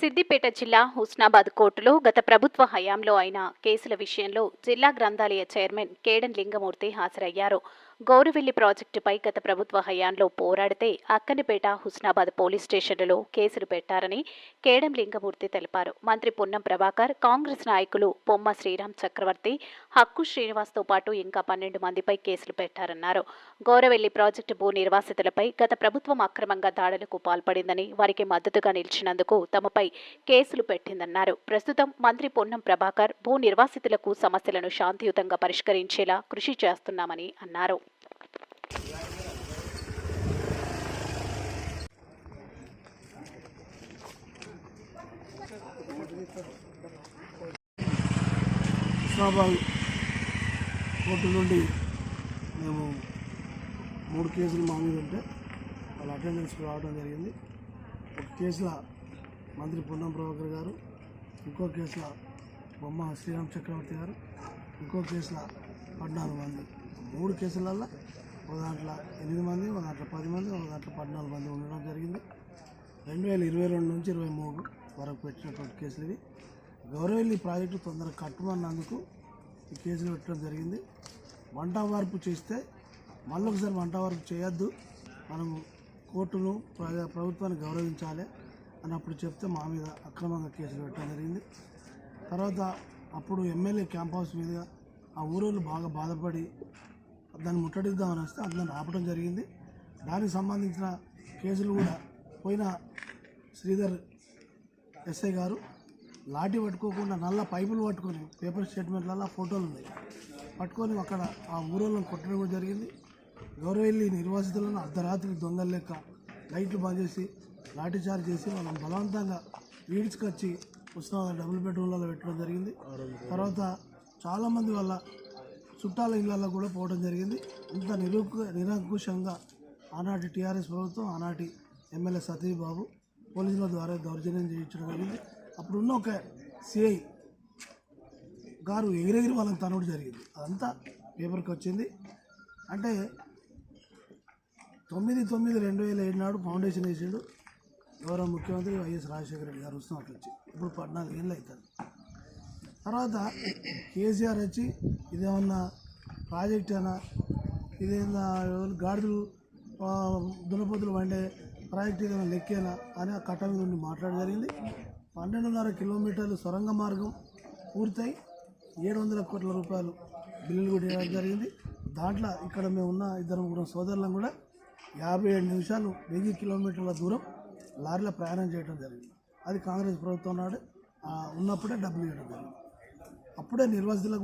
సిద్దిపేట జిల్లా హుస్నాబాద్ కోర్టులో గత ప్రభుత్వ హయాంలో అయిన కేసుల విషయంలో జిల్లా గ్రంథాలయ చైర్మన్ కేడన్ లింగమూర్తి హాజరయ్యారు. గౌరవెల్లి ప్రాజెక్టుపై గత ప్రభుత్వ హయాంలో పోరాడితే అక్కనిపేట హుస్నాబాద్ పోలీస్ స్టేషన్లలో కేసులు పెట్టారని కేడం లింగమూర్తి తెలిపారు. మంత్రి పొన్నం ప్రభాకర్ కాంగ్రెస్ నాయకులు పొమ్మ శ్రీరామ్ చక్రవర్తి హక్కు శ్రీనివాస్తో పాటు ఇంకా పన్నెండు మందిపై కేసులు పెట్టారన్నారు. గౌరవెల్లి ప్రాజెక్టు భూ నిర్వాసితులపై గత ప్రభుత్వం అక్రమంగా దాడులకు పాల్పడిందని వారికి మద్దతుగా నిలిచినందుకు తమపై కేసులు పెట్టిందన్నారు. ప్రస్తుతం మంత్రి పొన్నం ప్రభాకర్ భూ నిర్వాసితులకు సమస్యలను శాంతియుతంగా పరిష్కరించేలా కృషి చేస్తున్నామని అన్నారు. హుస్నాబాద్ కోర్టు నుండి మేము మూడు కేసులు మా మీద ఉంటే వాళ్ళ అటెండెన్స్కి రావడం జరిగింది. ఒక కేసులో మంత్రి పొన్నం ప్రభాకర్ గారు ఇంకో కేసులో బొమ్మ శ్రీరామ్ చక్రవర్తి గారు ఇంకో కేసులో పద్నాలుగు మంది. మూడు కేసులల్లో ఒక దాంట్లో ఎనిమిది మంది ఒక దాంట్లో పది మంది ఒక దాంట్లో పద్నాలుగు మంది ఉండడం జరిగింది. రెండు వేల ఇరవై రెండు నుంచి ఇరవై మూడు వరకు పెట్టినటువంటి కేసులు ఇవి. గౌరవెల్లి ప్రాజెక్టు తొందరగా కట్టమన్నందుకు ఈ కేసులు పెట్టడం జరిగింది. వంట వార్పు చేస్తే మళ్ళీ ఒకసారి వంట వార్పు చేయొద్దు. మనం కోర్టును ప్రభుత్వాన్ని గౌరవించాలి అని అప్పుడు చెప్తే మా మీద అక్రమంగా కేసులు పెట్టడం జరిగింది. తర్వాత అప్పుడు ఎమ్మెల్యే క్యాంప్ హౌస్ మీదుగా ఆ ఊరోళ్ళు బాగా బాధపడి దాన్ని ముట్టడిద్దామని వస్తే దాన్ని ఆపడం జరిగింది. దానికి సంబంధించిన కేసులు కూడా పోయిన శ్రీధర్ ఎస్ఐ గారు లాఠీ పట్టుకోకుండా నల్ల పైపులు పట్టుకొని పేపర్ స్టేట్మెంట్లలో ఫోటోలు ఉన్నాయి. పట్టుకొని అక్కడ ఆ ఊరోళ్ళని కొట్టడం కూడా జరిగింది. గౌరవెల్లి నిర్వాసితులను అర్ధరాత్రి దొంగల లెక్క లైట్లు బంద్ చేసి లాఠీ చార్జ్ చేసి వాళ్ళని బలవంతంగా ఈడ్చుకొచ్చి ఉత్సవాల డబుల్ బెడ్రూమ్లలో పెట్టడం జరిగింది. తర్వాత చాలామంది వాళ్ళ చుట్టాల ఇళ్ళల్లో కూడా పోవడం జరిగింది. ఇంత నిరుకు నిరంకుశంగా ఆనాటి టీఆర్ఎస్ ప్రభుత్వం ఆనాటి ఎమ్మెల్యే సతీష్ బాబు పోలీసుల ద్వారా దౌర్జన్యం చేయించడం జరిగింది. అప్పుడున్న ఒక సిఐ గారు ఎగిరెగిరి వాళ్ళని తనవడం జరిగింది. అదంతా పేపర్కి వచ్చింది. అంటే తొమ్మిది తొమ్మిది రెండు వేల ఏడు నాడు ఫౌండేషన్ వేసాడు. గౌరవ ముఖ్యమంత్రి వైఎస్ రాజశేఖర రెడ్డి గారు వస్తున్నట్లు వచ్చి ఇప్పుడు పద్నాలుగు ఏళ్ళు అవుతుంది. తర్వాత కేసీఆర్ వచ్చి ఇదేమన్నా ప్రాజెక్ట్ అయినా ఇదేమన్నా గాడిదలు ఆ, వండే ప్రాజెక్ట్ ఏదైనా లెక్కేనా అని ఆ కట్ట మీద నుండి మాట్లాడడం జరిగింది. పన్నెండున్నర కిలోమీటర్లు సొరంగ మార్గం పూర్తయి ఏడు వందల కోట్ల రూపాయలు బిల్లులు కూడా ఇవ్వడం జరిగింది. దాంట్లో ఇక్కడ మేము ఉన్న ఇద్దరు ముగ్గురు సోదరులను కూడా యాభై ఏడు నిమిషాలు వెయ్యి కిలోమీటర్ల దూరం లారీలో ప్రయాణం చేయడం జరిగింది. అది కాంగ్రెస్ ప్రభుత్వం నాడు ఉన్నప్పుడే డబ్బులు ఇవ్వడం జరిగింది. అప్పుడే నిర్వాసితులకు